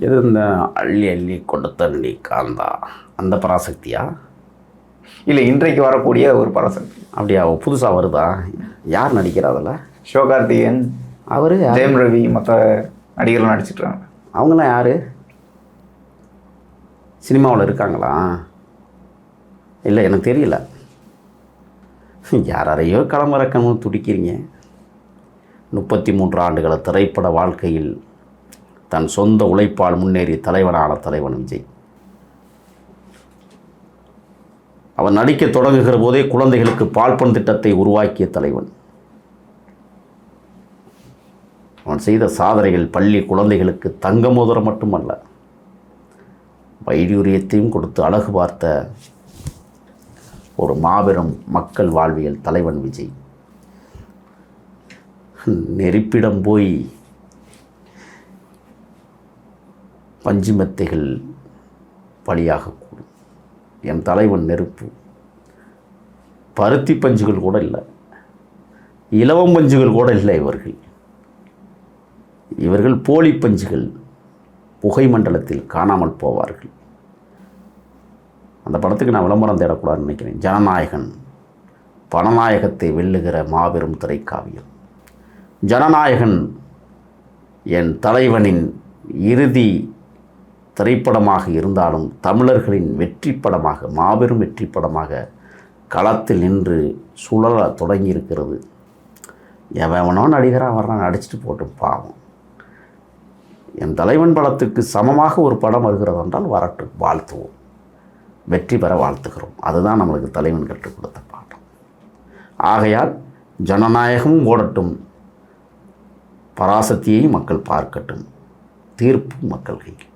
இது இந்த அள்ளி அள்ளி கொடுத்த நீ காந்தா அந்த பராசக்தியா? இல்லை இன்றைக்கு வரக்கூடிய ஒரு பராசக்தி. அப்படியா புதுசாக வருதா? யார் நடிக்கிறா அதில்? சிவகார்த்திகேயன் அவர் ஜெயம் ரவி மற்ற நடிகர்கள் நடிச்சிட்ருக்காங்க. அவங்களாம் யார்? சினிமாவில் இருக்காங்களா? இல்லை எனக்கு தெரியல. யாரையோ களமிறக்கணும்னு துடிக்கிறீங்க. முப்பத்தி மூன்று ஆண்டுகள திரைப்பட வாழ்க்கையில் தன் சொந்த உழைப்பால் முன்னேறி தலைவனான தலைவன் விஜய் அவன் நடிக்க தொடங்குகிற போதே குழந்தைகளுக்கு பால்பன் திட்டத்தை உருவாக்கிய தலைவன். அவன் செய்த சாதனைகள் பள்ளி குழந்தைகளுக்கு தங்க மோதிரம் மட்டுமல்ல வைடூரியத்தையும் கொடுத்து அழகு பார்த்த ஒரு மாபெரும் மக்கள் வாழ்வியல் தலைவன் விஜய். நெருப்பிடம் போய் பஞ்சு மெத்தைகள் பலியாகக்கூடும் என் தலைவன் நெருப்பு. பருத்தி பஞ்சுகள் கூட இல்லை. இலவம் பஞ்சுகள் கூட இல்லை இவர்கள். இவர்கள் போலி பஞ்சுகள் புகை மண்டலத்தில் காணாமல் போவார்கள். அந்த படத்துக்கு நான் விளம்பரம் தேடக்கூடாதுன்னு நினைக்கிறேன். ஜனநாயகன் பணநாயகத்தை வெல்லுகிற மாபெரும் திரைக்காவியம். ஜனநாயகன் என் தலைவனின் இறுதி திரைப்படமாக இருந்தாலும் தமிழர்களின் வெற்றி படமாக மாபெரும் வெற்றி படமாக களத்தில் நின்று சுழல தொடங்கியிருக்கிறது. எவனோ நடிகராக வர்றான் நடிச்சுட்டு போட்டும் பாவம். என் தலைவன் படத்துக்கு சமமாக ஒரு படம் வருகிறது என்றால் வரட்டும் வாழ்த்துவோம். வெற்றி பெற வாழ்த்துகிறோம். அதுதான் நம்மளுக்கு தலைவன் கற்றுக் கொடுத்த பாடம். ஆகையால் ஜனநாயகமும் ஓடட்டும். பராசக்தியை மக்கள் பார்க்கட்டும். தீர்ப்பு மக்கள் கையில்.